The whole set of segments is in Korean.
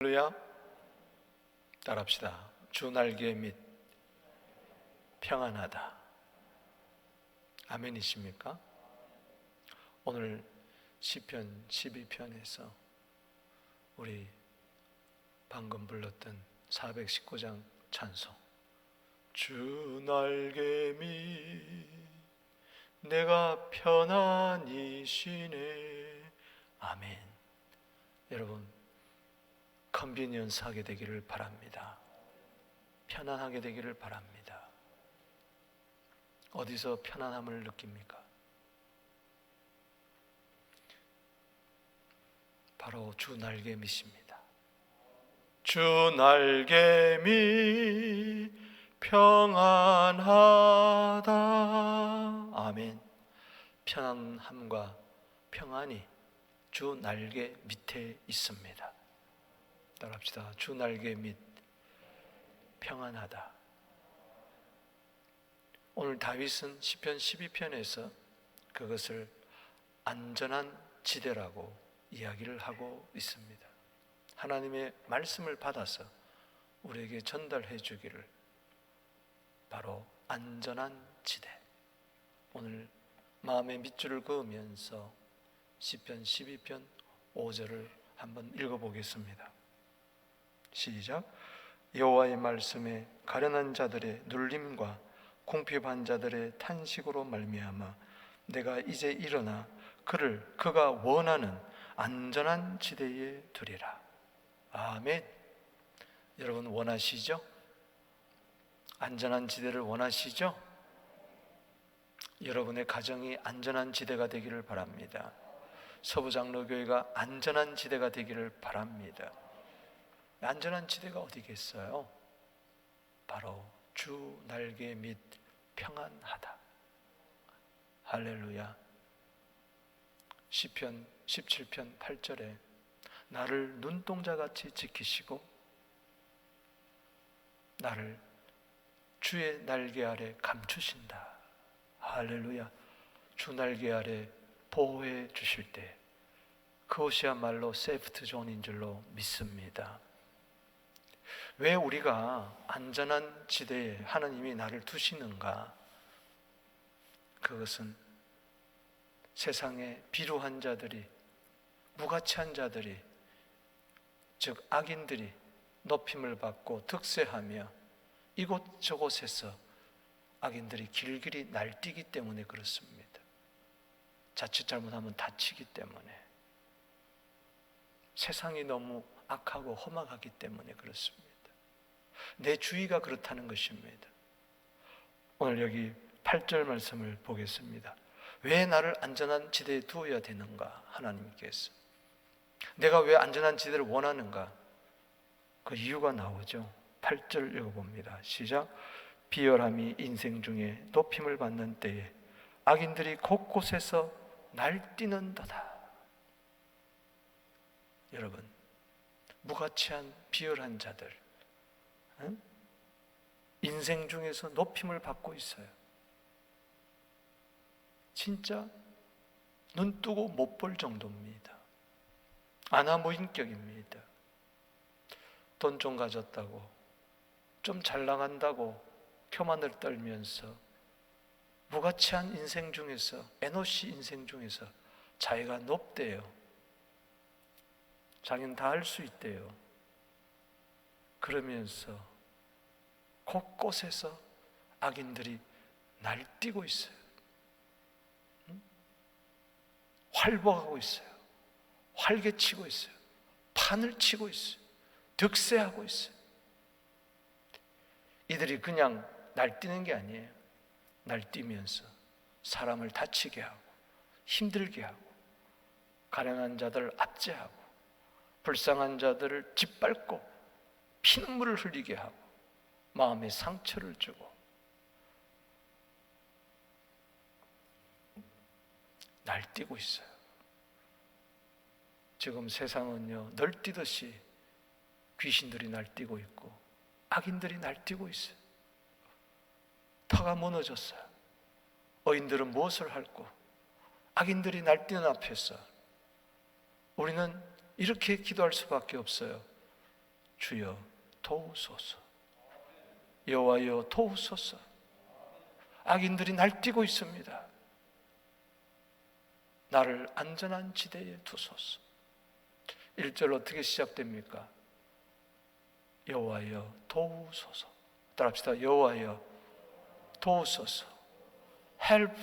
할렐루야. 따라합시다. 주 날개 및 평안하다. 아멘이십니까? 오늘 시편 12편에서 우리 방금 불렀던 419장 찬송. 주 날개 밑 내가 편안히 쉬네. 아멘. 여러분 컨비니언스 하게 되기를 바랍니다. 편안하게 되기를 바랍니다. 어디서 편안함을 느낍니까? 바로 주 날개 밑입니다. 주 날개 밑 평안하다. 아멘. 편안함과 평안이 주 날개 밑에 있습니다. 따라합시다. 주 날개 밑 평안하다. 오늘 다윗은 시편 12편에서 그것을 안전한 지대라고 이야기를 하고 있습니다. 하나님의 말씀을 받아서 우리에게 전달해 주기를 바로 안전한 지대. 오늘 마음의 밑줄을 그으면서 시편 12편 5절을 한번 읽어 보겠습니다. 시작. 여호와의 말씀에 가련한 자들의 눌림과 궁핍한 자들의 탄식으로 말미암아 내가 이제 일어나 그를 그가 원하는 안전한 지대에 두리라. 아멘. 여러분 원하시죠? 안전한 지대를 원하시죠? 여러분의 가정이 안전한 지대가 되기를 바랍니다. 서부장로교회가 안전한 지대가 되기를 바랍니다. 안전한 지대가 어디겠어요? 바로 주 날개 밑 평안하다. 할렐루야. 시편 17편 8절에 나를 눈동자같이 지키시고 나를 주의 날개 아래 감추신다. 할렐루야. 주 날개 아래 보호해 주실 때 그것이야말로 세프트 존인 줄로 믿습니다. 왜 우리가 안전한 지대에 하나님이 나를 두시는가? 그것은 세상에 비루한 자들이, 무가치한 자들이, 즉 악인들이 높임을 받고 득세하며 이곳저곳에서 악인들이 길길이 날뛰기 때문에 그렇습니다. 자칫 잘못하면 다치기 때문에 세상이 너무 악하고 험악하기 때문에 그렇습니다. 내 주위가 그렇다는 것입니다. 오늘 여기 8절 말씀을 보겠습니다. 왜 나를 안전한 지대에 두어야 되는가? 하나님께서. 내가 왜 안전한 지대를 원하는가? 그 이유가 나오죠. 8절 읽어봅니다. 시작. 비열함이 인생 중에 높임을 받는 때에 악인들이 곳곳에서 날뛰는도다. 여러분, 무가치한 비열한 자들, 인생 중에서 높임을 받고 있어요. 진짜 눈 뜨고 못 볼 정도입니다. 아나무인격입니다. 돈 좀 가졌다고, 좀 잘 나간다고 교만을 떨면서 무가치한 인생 중에서 에노시 인생 중에서 자기가 높대요. 자기는 다 할 수 있대요. 그러면서 곳곳에서 악인들이 날뛰고 있어요. 활보하고 있어요. 활개치고 있어요. 판을 치고 있어요. 득세하고 있어요. 이들이 그냥 날뛰는 게 아니에요. 날뛰면서 사람을 다치게 하고 힘들게 하고 가련한 자들을 압제하고 불쌍한 자들을 짓밟고 피눈물을 흘리게 하고 마음에 상처를 주고 날뛰고 있어요. 지금 세상은요 널뛰듯이 귀신들이 날뛰고 있고 악인들이 날뛰고 있어요. 터가 무너졌어요. 어인들은 무엇을 할고 악인들이 날뛰는 앞에서 우리는 이렇게 기도할 수밖에 없어요. 주여 도우소서. 여호와여 도우소서. 악인들이 날뛰고 있습니다. 나를 안전한 지대에 두소서. 1절 어떻게 시작됩니까? 여호와여 도우소서. 따라합시다. 여호와여 도우소서. help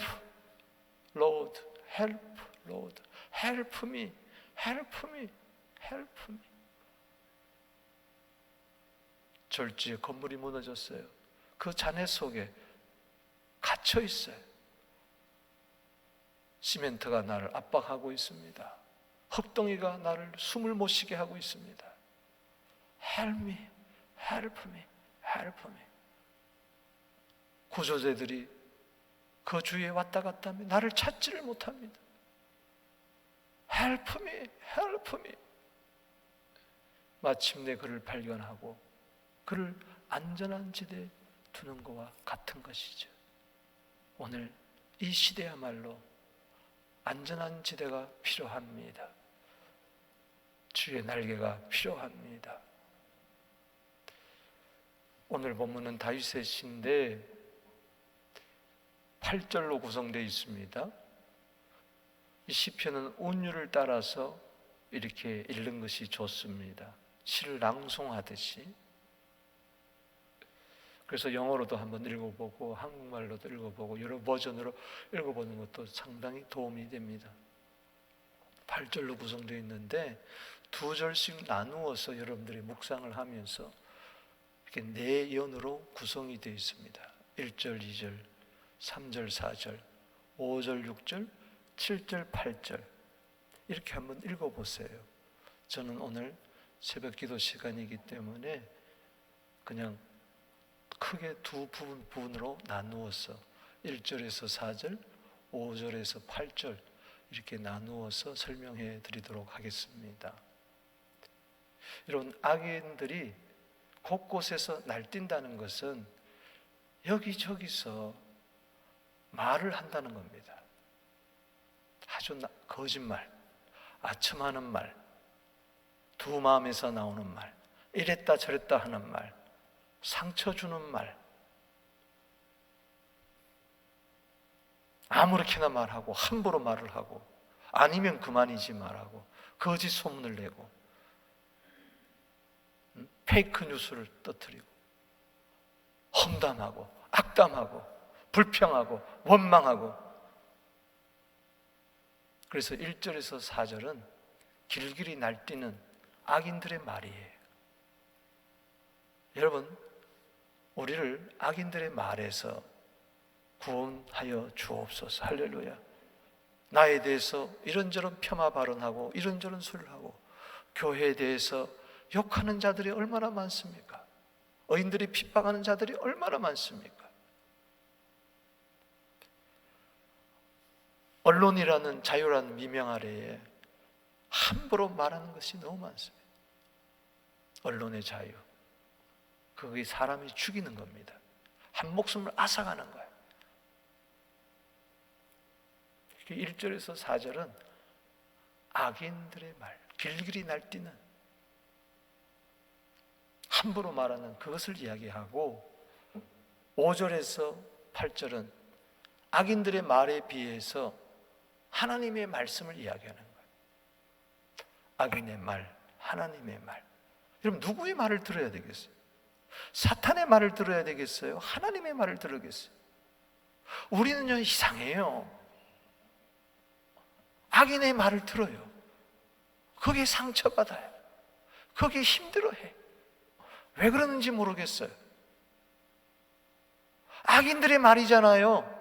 Lord, help Lord, help me, help me, help me. 절지에 건물이 무너졌어요. 그 잔해 속에 갇혀 있어요. 시멘트가 나를 압박하고 있습니다. 흙덩이가 나를 숨을 못 쉬게 하고 있습니다. Help me, help me, help me. 구조대들이 그 주위에 왔다 갔다 하며 나를 찾지를 못합니다. Help me, help me. 마침내 그를 발견하고 그를 안전한 지대에 두는 것과 같은 것이죠. 오늘 이 시대야말로 안전한 지대가 필요합니다. 주의 날개가 필요합니다. 오늘 본문은 다윗의 시인데 8절로 구성되어 있습니다. 이 시편은 운율을 따라서 이렇게 읽는 것이 좋습니다. 시를 낭송하듯이. 그래서 영어로도 한번 읽어보고 한국말로도 읽어보고 여러 버전으로 읽어보는 것도 상당히 도움이 됩니다. 8절로 구성되어 있는데 두 절씩 나누어서 여러분들이 묵상을 하면서 이렇게 네 연으로 구성이 되어 있습니다. 1절, 2절, 3절, 4절, 5절, 6절, 7절, 8절 이렇게 한번 읽어보세요. 저는 오늘 새벽 기도 시간이기 때문에 그냥 크게 두 부분, 부분 으로 나누어서 1절에서 4절, 5절에서 8절 이렇게 나누어서 설명해 드리도록 하겠습니다. 이런 악인들이 곳곳에서 날뛴다는 것은 여기저기서 말을 한다는 겁니다. 아주 거짓말, 아첨하는 말, 두 마음에서 나오는 말, 이랬다 저랬다 하는 말, 상처 주는 말, 아무렇게나 말하고 함부로 말을 하고 아니면 그만이지 말하고 거짓 소문을 내고 음, 페이크 뉴스를 떠뜨리고 험담하고 악담하고 불평하고 원망하고 그래서 1절에서 4절은 길길이 날뛰는 악인들의 말이에요. 여러분, 우리를 악인들의 말에서 구원하여 주옵소서. 할렐루야. 나에 대해서 이런저런 폄하 발언하고 이런저런 소리를 하고 교회에 대해서 욕하는 자들이 얼마나 많습니까? 의인들이 핍박하는 자들이 얼마나 많습니까? 언론이라는 자유라는 미명 아래에 함부로 말하는 것이 너무 많습니다. 언론의 자유. 그게 사람이 죽이는 겁니다. 한 목숨을 앗아가는 거예요. 1절에서 4절은 악인들의 말, 길길이 날뛰는 함부로 말하는 그것을 이야기하고 5절에서 8절은 악인들의 말에 비해서 하나님의 말씀을 이야기하는 거예요. 악인의 말, 하나님의 말. 여러분 누구의 말을 들어야 되겠어요? 사탄의 말을 들어야 되겠어요? 하나님의 말을 들어야겠어요? 우리는요 이상해요. 악인의 말을 들어요. 거기에 상처받아요. 거기에 힘들어해. 왜 그러는지 모르겠어요. 악인들의 말이잖아요.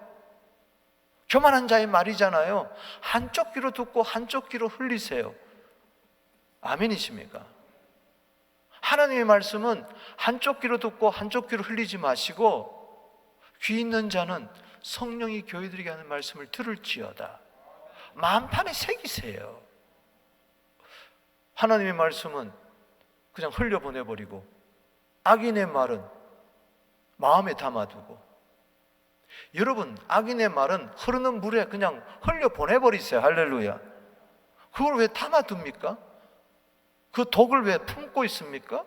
교만한 자의 말이잖아요. 한쪽 귀로 듣고 한쪽 귀로 흘리세요. 아멘이십니까? 하나님의 말씀은 한쪽 귀로 듣고 한쪽 귀로 흘리지 마시고 귀 있는 자는 성령이 교회들에게 하는 말씀을 들을지어다. 마음판에 새기세요. 하나님의 말씀은 그냥 흘려보내버리고 악인의 말은 마음에 담아두고 여러분, 악인의 말은 흐르는 물에 그냥 흘려 보내버리세요. 할렐루야. 그걸 왜 담아둡니까? 그 독을 왜 품고 있습니까?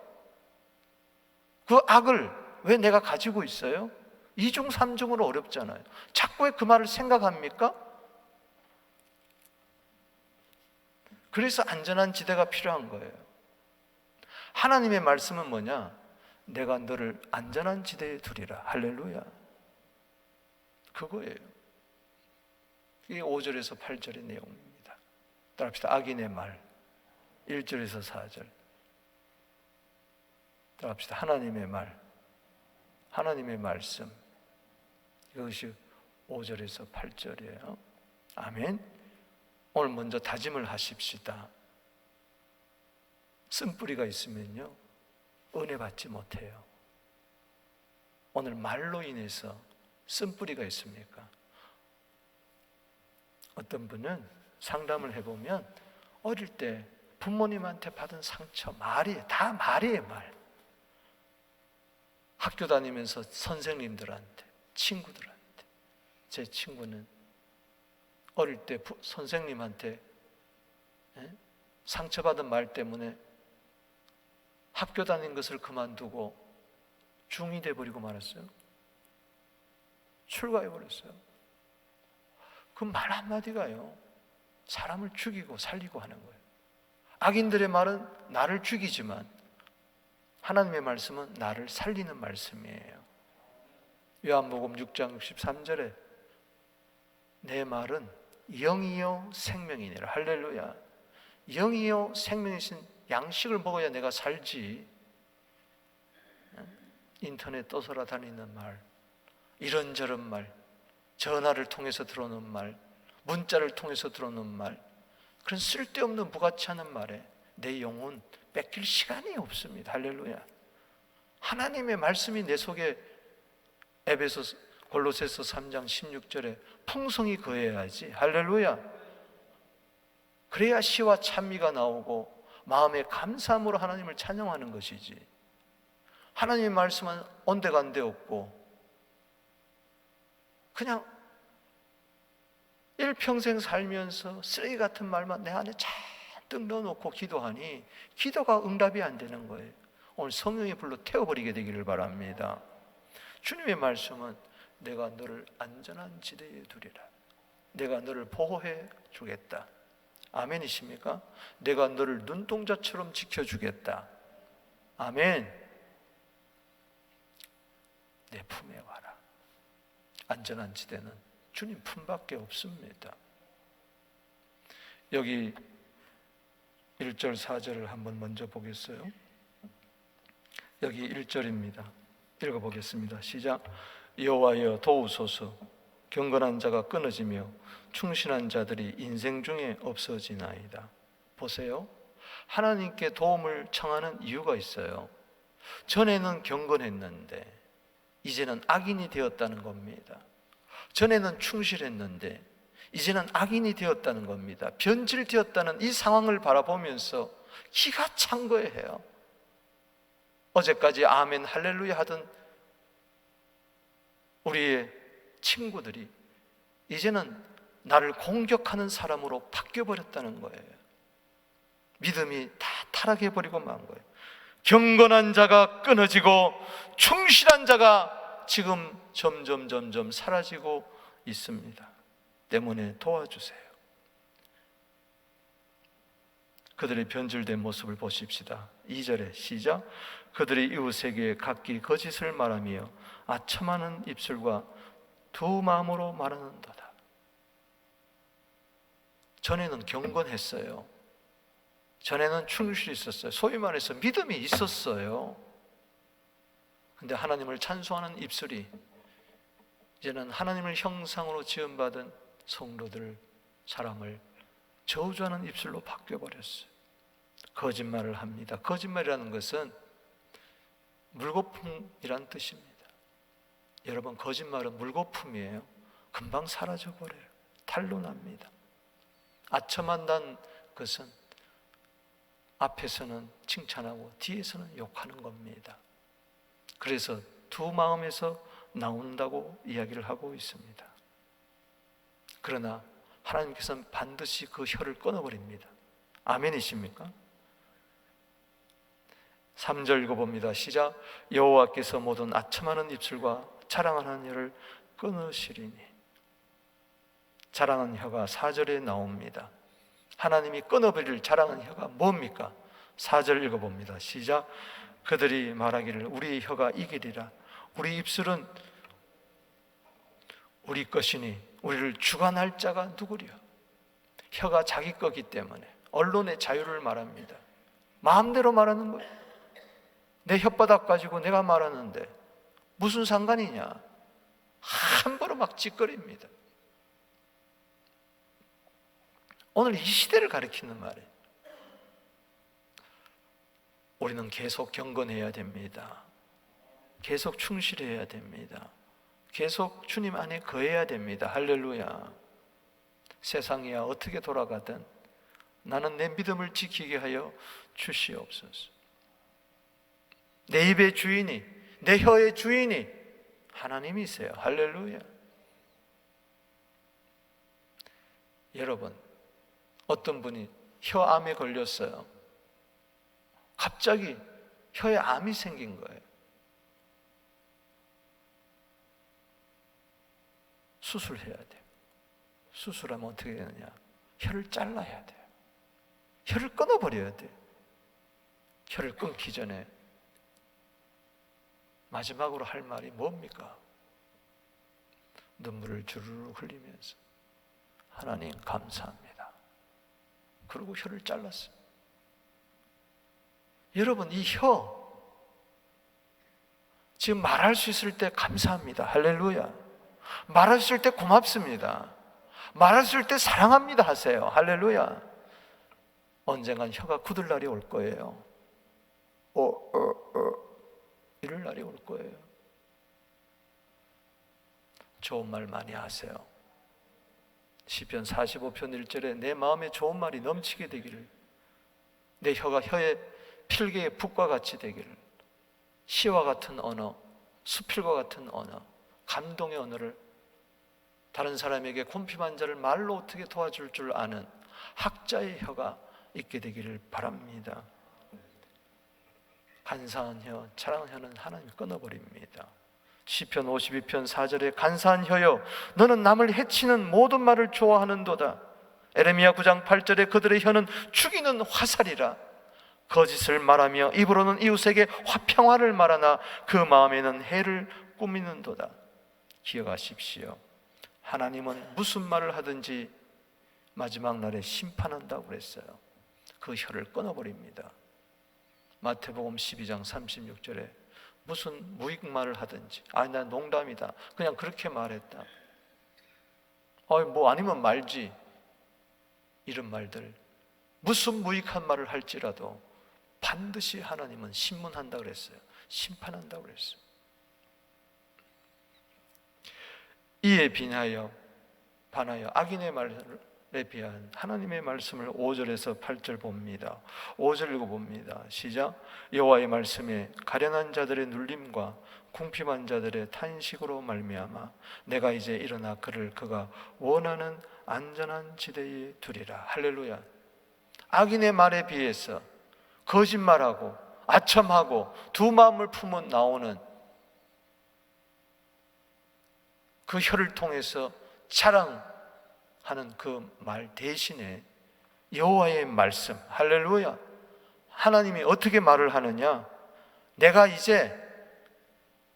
그 악을 왜 내가 가지고 있어요? 이중 삼중으로 어렵잖아요. 자꾸 왜 그 말을 생각합니까? 그래서 안전한 지대가 필요한 거예요. 하나님의 말씀은 뭐냐? 내가 너를 안전한 지대에 두리라. 할렐루야. 그거예요. 이게 5절에서 8절의 내용입니다. 따라합시다. 악인의 말. 1절에서 4절. 따라합시다. 하나님의 말. 하나님의 말씀. 이것이 5절에서 8절이에요. 아멘. 오늘 먼저 다짐을 하십시다. 쓴뿌리가 있으면요. 은혜 받지 못해요. 오늘 말로 인해서 쓴뿌리가 있습니까? 어떤 분은 상담을 해보면 어릴 때 부모님한테 받은 상처, 말이, 다 말이에요, 말. 학교 다니면서 선생님들한테, 친구들한테. 제 친구는 어릴 때 부, 선생님한테 예? 상처받은 말 때문에 학교 다닌 것을 그만두고 중이 돼 버리고 말았어요. 출가해 버렸어요. 그 말 한마디가요. 사람을 죽이고 살리고 하는 거예요. 악인들의 말은 나를 죽이지만 하나님의 말씀은 나를 살리는 말씀이에요. 요한복음 6장 63절에 내 말은 영이요 생명이니라. 할렐루야. 영이요 생명이신 양식을 먹어야 내가 살지. 인터넷 떠서라 다니는 말, 이런저런 말, 전화를 통해서 들어오는 말, 문자를 통해서 들어오는 말, 그런 쓸데없는 무가치하는 말에 내 영혼 뺏길 시간이 없습니다. 할렐루야. 하나님의 말씀이 내 속에 에베소 골로새서 3장 16절에 풍성이 거해야지. 할렐루야. 그래야 시와 찬미가 나오고 마음의 감사함으로 하나님을 찬양하는 것이지. 하나님의 말씀은 온데간데 없고 그냥 일평생 살면서 쓰레기 같은 말만 내 안에 잔뜩 넣어놓고 기도하니 기도가 응답이 안 되는 거예요. 오늘 성령의 불로 태워버리게 되기를 바랍니다. 주님의 말씀은 내가 너를 안전한 지대에 두리라. 내가 너를 보호해 주겠다. 아멘이십니까? 내가 너를 눈동자처럼 지켜주겠다. 아멘. 내 품에 와라. 안전한 지대는 주님 품밖에 없습니다. 여기 1절 4절을 한번 먼저 보겠어요. 여기 1절입니다. 읽어 보겠습니다. 시작. 여호와여 도우소서. 경건한 자가 끊어지며 충실한 자들이 인생 중에 없어지나이다. 보세요. 하나님께 도움을 청하는 이유가 있어요. 전에는 경건했는데 이제는 악인이 되었다는 겁니다. 전에는 충실했는데 이제는 악인이 되었다는 겁니다. 변질되었다는 이 상황을 바라보면서 기가 찬 거예요. 어제까지 아멘 할렐루야 하던 우리의 친구들이 이제는 나를 공격하는 사람으로 바뀌어 버렸다는 거예요. 믿음이 다 타락해 버리고 만 거예요. 경건한 자가 끊어지고 충실한 자가 지금 점점 점점 사라지고 있습니다. 때문에 도와주세요. 그들의 변질된 모습을 보십시다. 2절에 시작. 그들의 이웃에게 각기 거짓을 말하며 아첨하는 입술과 두 마음으로 말하는도다. 전에는 경건했어요. 전에는 충실히 있었어요. 소위 말해서 믿음이 있었어요. 근데 하나님을 찬송하는 입술이 이제는 하나님을 형상으로 지음받은 성도들 사람을 저주하는 입술로 바뀌어 버렸어요. 거짓말을 합니다. 거짓말이라는 것은 물거품이란 뜻입니다. 여러분 거짓말은 물거품이에요. 금방 사라져 버려요. 탈로 납니다. 아첨한다는 것은 앞에서는 칭찬하고 뒤에서는 욕하는 겁니다. 그래서 두 마음에서 나온다고 이야기를 하고 있습니다. 그러나 하나님께서는 반드시 그 혀를 끊어버립니다. 아멘이십니까? 3절 읽어봅니다. 시작. 여호와께서 모든 아첨하는 입술과 자랑하는 혀를 끊으시리니. 자랑하는 혀가 4절에 나옵니다. 하나님이 끊어버릴 자랑하는 혀가 뭡니까? 4절 읽어봅니다. 시작. 그들이 말하기를 우리 혀가 이기리라. 우리 입술은 우리 것이니 우리를 주관할 자가 누구랴? 혀가 자기 거기 때문에 언론의 자유를 말합니다. 마음대로 말하는 거예요. 내 혓바닥 가지고 내가 말하는데 무슨 상관이냐? 함부로 막 짓거립니다. 오늘 이 시대를 가리키는 말이에요. 우리는 계속 경건해야 됩니다. 계속 충실해야 됩니다. 계속 주님 안에 거해야 됩니다. 할렐루야. 세상이야 어떻게 돌아가든 나는 내 믿음을 지키게 하여 주시옵소서. 내 입의 주인이, 내 혀의 주인이 하나님이세요. 할렐루야. 여러분, 어떤 분이 혀암에 걸렸어요. 갑자기 혀에 암이 생긴 거예요. 수술해야 돼요. 수술하면 어떻게 되느냐? 혀를 잘라야 돼요. 혀를 끊어버려야 돼요. 혀를 끊기 전에 마지막으로 할 말이 뭡니까? 눈물을 주르르 흘리면서 하나님 감사합니다. 그리고 혀를 잘랐어요. 여러분 이 혀 지금 말할 수 있을 때 감사합니다. 할렐루야. 말할 수 있을 때 고맙습니다. 말할 수 있을 때 사랑합니다 하세요. 할렐루야. 언젠간 혀가 굳을 날이 올 거예요. 어, 어, 어. 이럴 날이 올 거예요. 좋은 말 많이 하세요. 시편 45편 1절에 내 마음에 좋은 말이 넘치게 되기를 내 혀가 혀의 필개의 붓과 같이 되기를 시와 같은 언어, 수필과 같은 언어, 감동의 언어를 다른 사람에게 곰핍한 자를 말로 어떻게 도와줄 줄 아는 학자의 혀가 있게 되기를 바랍니다. 간사한 혀, 자랑한 혀는 하나님이 끊어버립니다. 시편 52편 4절에 간사한 혀여 너는 남을 해치는 모든 말을 좋아하는도다. 에레미야 9장 8절에 그들의 혀는 죽이는 화살이라. 거짓을 말하며 입으로는 이웃에게 화평화를 말하나 그 마음에는 해를 꾸미는도다. 기억하십시오. 하나님은 무슨 말을 하든지 마지막 날에 심판한다고 그랬어요. 그 혀를 끊어버립니다. 마태복음 12장 36절에 무슨 무익 말을 하든지 아니 난 농담이다 그냥 그렇게 말했다 아니 뭐 아니면 말지 이런 말들 무슨 무익한 말을 할지라도 반드시 하나님은 신문한다 그랬어요 심판한다 그랬어요 이에 비하여 반하여 악인의 말을 에 비한 하나님의 말씀을 5절에서 8절 봅니다. 5절 읽어 봅니다. 시작. 여호와의 말씀에 가련한 자들의 눌림과 궁핍한 자들의 탄식으로 말미암아 내가 이제 일어나 그를 그가 원하는 안전한 지대에 두리라. 할렐루야. 악인의 말에 비해서 거짓말하고 아첨하고 두 마음을 품은 나오는 그 혀를 통해서 자랑 하는 그 말 대신에 여호와의 말씀 할렐루야. 하나님이 어떻게 말을 하느냐? 내가 이제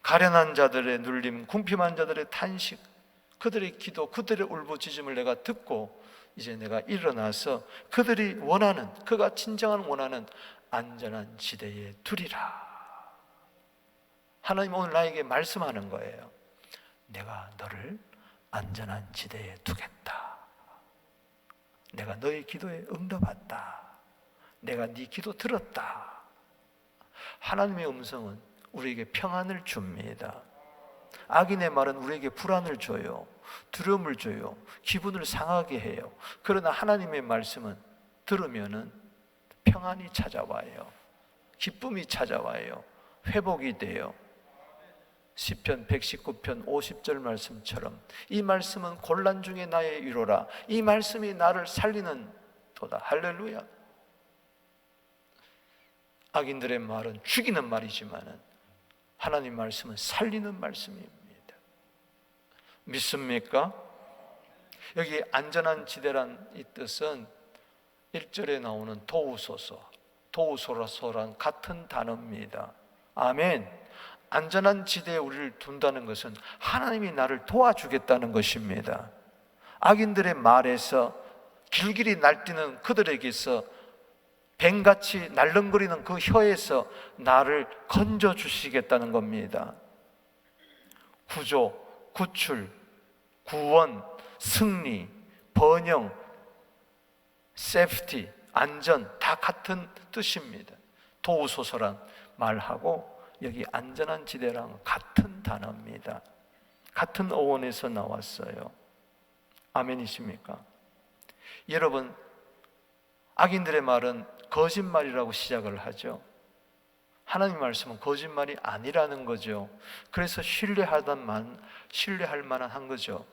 가련한 자들의 눌림 궁핍한 자들의 탄식 그들의 기도 그들의 울부짖음을 내가 듣고 이제 내가 일어나서 그들이 원하는 그가 진정한 원하는 안전한 지대에 두리라 하나님 오늘 나에게 말씀하는 거예요 내가 너를 안전한 지대에 두겠다 내가 너의 기도에 응답했다. 내가 네 기도 들었다. 하나님의 음성은 우리에게 평안을 줍니다. 악인의 말은 우리에게 불안을 줘요. 두려움을 줘요. 기분을 상하게 해요. 그러나 하나님의 말씀은 들으면은 평안이 찾아와요. 기쁨이 찾아와요. 회복이 돼요. 시편 119편 50절 말씀처럼 이 말씀은 곤란 중에 나의 위로라. 이 말씀이 나를 살리는 도다. 할렐루야. 악인들의 말은 죽이는 말이지만은 하나님 말씀은 살리는 말씀입니다. 믿습니까? 여기 안전한 지대란 이 뜻은 1절에 나오는 도우소서, 도우소라소란 같은 단어입니다. 아멘. 안전한 지대에 우리를 둔다는 것은 하나님이 나를 도와주겠다는 것입니다. 악인들의 말에서 길길이 날뛰는 그들에게서 뱀같이 날름거리는 그 혀에서 나를 건져 주시겠다는 겁니다. 구조, 구출, 구원, 승리, 번영, 세프티, 안전 다 같은 뜻입니다. 도우소서란 말하고 여기 안전한 지대랑 같은 단어입니다. 같은 어원에서 나왔어요. 아멘이십니까? 여러분, 악인들의 말은 거짓말이라고 시작을 하죠. 하나님 말씀은 거짓말이 아니라는 거죠. 그래서 신뢰하던 만 신뢰할 만한 한 거죠.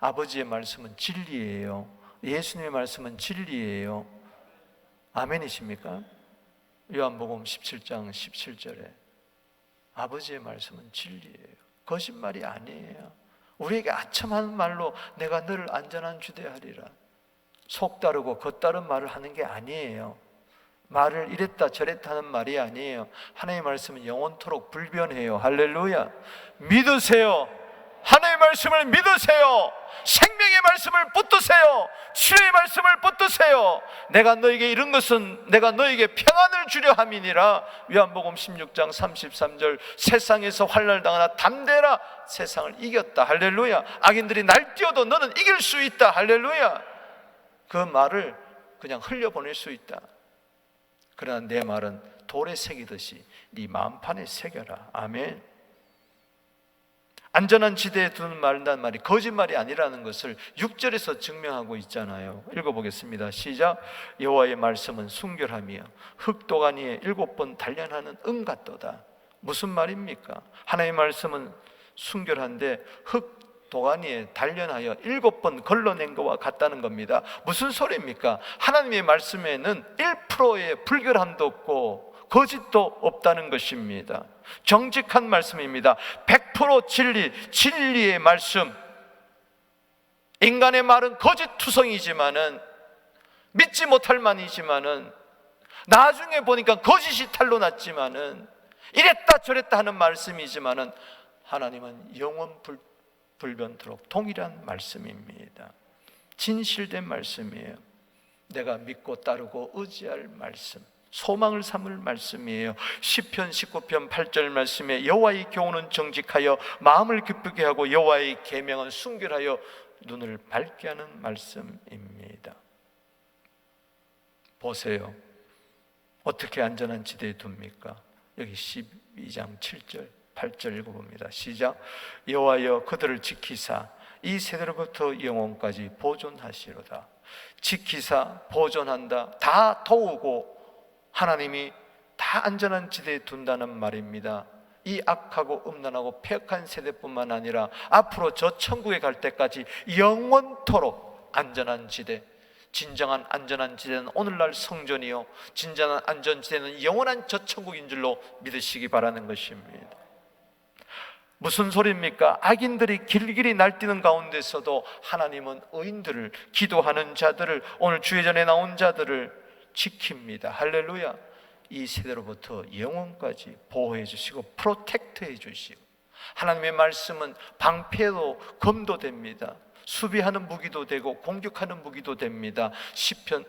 아버지의 말씀은 진리예요. 예수님의 말씀은 진리예요. 아멘이십니까? 요한복음 17장 17절에 아버지의 말씀은 진리예요. 거짓말이 아니에요. 우리에게 아첨하는 말로 내가 늘 안전한 주대하리라. 속 따르고 겉 따른 말을 하는 게 아니에요. 말을 이랬다 저랬다 하는 말이 아니에요. 하나님의 말씀은 영원토록 불변해요. 할렐루야. 믿으세요. 하나님의 말씀을 믿으세요. 생명의 말씀을 붙드세요. 치료의 말씀을 붙드세요. 내가 너에게 이런 것은 내가 너에게 평안을 주려 함이니라. 요한복음 16장 33절 세상에서 환난을 당하나 담대라 세상을 이겼다. 할렐루야. 악인들이 날뛰어도 너는 이길 수 있다. 할렐루야. 그 말을 그냥 흘려보낼 수 있다. 그러나 내 말은 돌에 새기듯이 네 마음판에 새겨라. 아멘. 안전한 지대에 두는 말단 말이 거짓말이 아니라는 것을 6절에서 증명하고 있잖아요. 읽어보겠습니다. 시작. 여호와의 말씀은 순결하며 흑도가니에 일곱 번 단련하는 음 같도다. 무슨 말입니까? 하나님의 말씀은 순결한데 흑 도가니에 단련하여 일곱 번 걸러낸 것과 같다는 겁니다. 무슨 소리입니까? 하나님의 말씀에는 1%의 불결함도 없고 거짓도 없다는 것입니다. 정직한 말씀입니다. 100% 진리, 진리의 말씀. 인간의 말은 거짓투성이지만은 믿지 못할 만이지만은 나중에 보니까 거짓이 탄로 났지만은 이랬다 저랬다 하는 말씀이지만은 하나님은 영원 불, 불변토록 동일한 말씀입니다. 진실된 말씀이에요. 내가 믿고 따르고 의지할 말씀. 소망을 삼을 말씀이에요. 시편 19편 8절 말씀에 여호와의 교훈은 정직하여 마음을 기쁘게 하고 여호와의 계명은 순결하여 눈을 밝게 하는 말씀입니다. 보세요. 어떻게 안전한 지대에 둡니까? 여기 12장 7절, 8절 읽어봅니다. 시작. 여호와여 그들을 지키사 이 세대로부터 영원까지 보존하시로다. 지키사 보존한다. 다 도우고 하나님이 다 안전한 지대에 둔다는 말입니다. 이 악하고 음란하고 폐역한 세대뿐만 아니라 앞으로 저 천국에 갈 때까지 영원토록 안전한 지대, 진정한 안전한 지대는 오늘날 성전이요, 진정한 안전 지대는 영원한 저 천국인 줄로 믿으시기 바라는 것입니다. 무슨 소리입니까? 악인들이 길길이 날뛰는 가운데서도 하나님은 의인들을 기도하는 자들을 오늘 주의 전에 나온 자들을 지킵니다. 할렐루야. 이 세대로부터 영원까지 보호해 주시고 프로텍트해 주시고 하나님의 말씀은 방패도 검도 됩니다. 수비하는 무기도 되고 공격하는 무기도 됩니다. 시편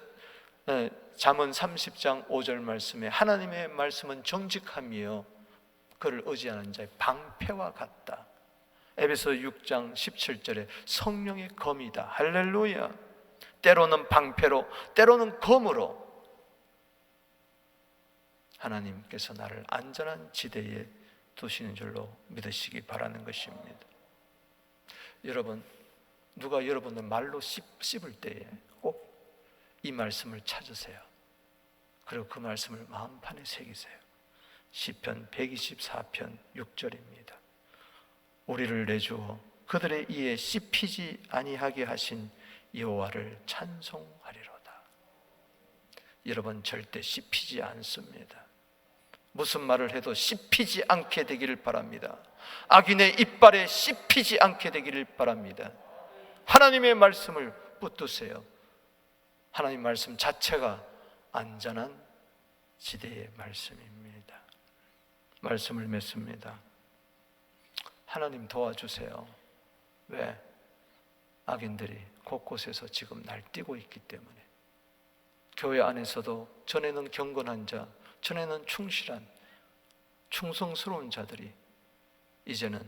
잠언 30장 5절 말씀에 하나님의 말씀은 정직함이요 그를 의지하는 자의 방패와 같다. 에베소 6장 17절에 성령의 검이다. 할렐루야. 때로는 방패로 때로는 검으로 하나님께서 나를 안전한 지대에 두시는 줄로 믿으시기 바라는 것입니다. 여러분, 누가 여러분을 말로 씹, 씹을 때에 꼭 이 말씀을 찾으세요. 그리고 그 말씀을 마음판에 새기세요. 시편 124편 6절입니다. 우리를 내주어 그들의 이에 씹히지 아니하게 하신 여호와를 찬송하리로다. 여러분 절대 씹히지 않습니다. 무슨 말을 해도 씹히지 않게 되기를 바랍니다. 악인의 이빨에 씹히지 않게 되기를 바랍니다. 하나님의 말씀을 붙드세요. 하나님 말씀 자체가 안전한 지대의 말씀입니다. 말씀을 맺습니다. 하나님 도와주세요. 왜? 악인들이 곳곳에서 지금 날뛰고 있기 때문에. 교회 안에서도 전에는 경건한 자, 전에는 충실한, 충성스러운 자들이 이제는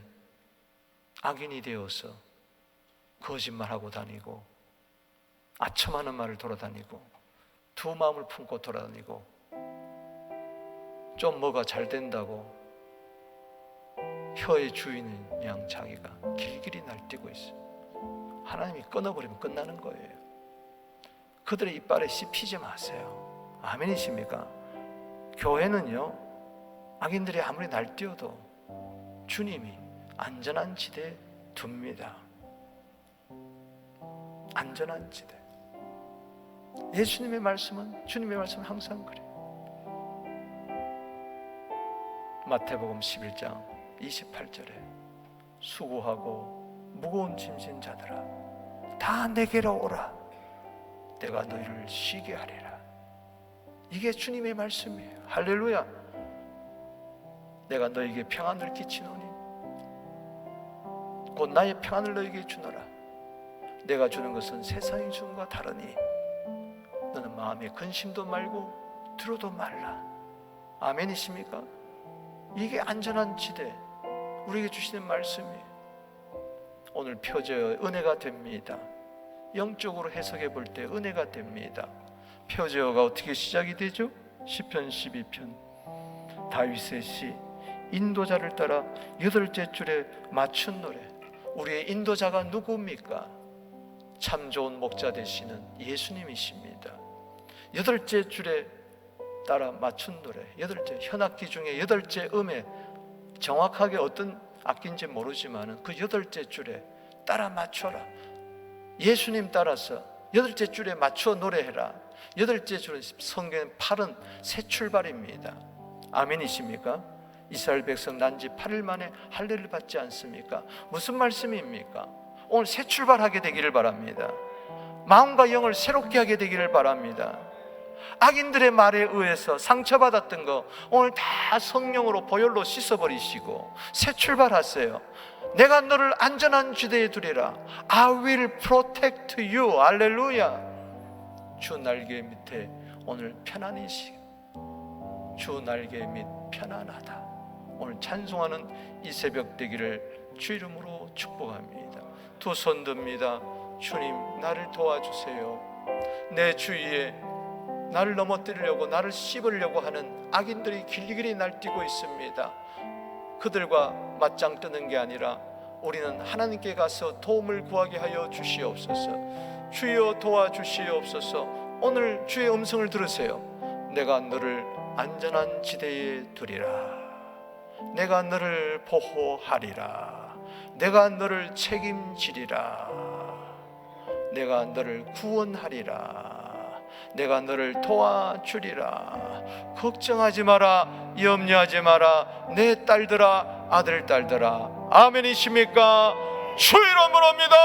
악인이 되어서 거짓말하고 다니고, 아첨하는 말을 돌아다니고, 두 마음을 품고 돌아다니고, 좀 뭐가 잘 된다고 혀의 주인은 양 자기가 길길이 날뛰고 있어요. 하나님이 끊어버리면 끝나는 거예요. 그들의 이빨에 씹히지 마세요. 아멘이십니까? 교회는요, 악인들이 아무리 날뛰어도 주님이 안전한 지대에 둡니다. 안전한 지대. 예수님의 말씀은, 주님의 말씀은 항상 그래요. 마태복음 11장 28절에 수고하고 무거운 짐진 자들아 다 내게로 오라 내가 너희를 쉬게 하리라 이게 주님의 말씀이에요 할렐루야 내가 너에게 평안을 끼치노니 곧 나의 평안을 너에게 주노라 내가 주는 것은 세상이 주는 다르니 너는 마음에 근심도 말고 들어도 말라 아멘이십니까? 이게 안전한 지대 우리에게 주시는 말씀이에요. 오늘 표제의 은혜가 됩니다. 영적으로 해석해 볼 때 은혜가 됩니다. 표제어가 어떻게 시작이 되죠? 시편 12편 다윗의 시 인도자를 따라 여덟째 줄에 맞춘 노래. 우리의 인도자가 누구입니까? 참 좋은 목자 되시는 예수님이십니다. 여덟째 줄에 따라 맞춘 노래 여덟째 현악기 중에 여덟째 음에 정확하게 어떤 악기인지 모르지만 그 여덟째 줄에 따라 맞춰라 예수님 따라서 여덟째 줄에 맞춰 노래해라 여덟째 줄은 성경 팔은 새 출발입니다 아멘이십니까? 이스라엘 백성 난 지 8일 만에 할례를 받지 않습니까? 무슨 말씀입니까? 오늘 새 출발하게 되기를 바랍니다 마음과 영을 새롭게 하게 되기를 바랍니다 악인들의 말에 의해서 상처받았던 거 오늘 다 성령으로 보혈로 씻어버리시고 새 출발하세요. 내가 너를 안전한 지대에 두리라. I will protect you. 할렐루야. 주 날개 밑에 오늘 편안히시. 주 날개 밑 편안하다. 오늘 찬송하는 이 새벽 되기를 주 이름으로 축복합니다. 두 손 듭니다. 주님 나를 도와주세요. 내 주위에 나를 넘어뜨리려고 나를 씹으려고 하는 악인들이 길길이 날뛰고 있습니다. 그들과 맞짱 뜨는 게 아니라 우리는 하나님께 가서 도움을 구하게 하여 주시옵소서. 주여 도와주시옵소서. 오늘 주의 음성을 들으세요. 내가 너를 안전한 지대에 두리라. 내가 너를 보호하리라. 내가 너를 책임지리라. 내가 너를 구원하리라. 내가 너를 도와주리라. 걱정하지 마라. 염려하지 마라. 내 딸들아, 아들 딸들아. 아멘이십니까? 주 이름으로입니다.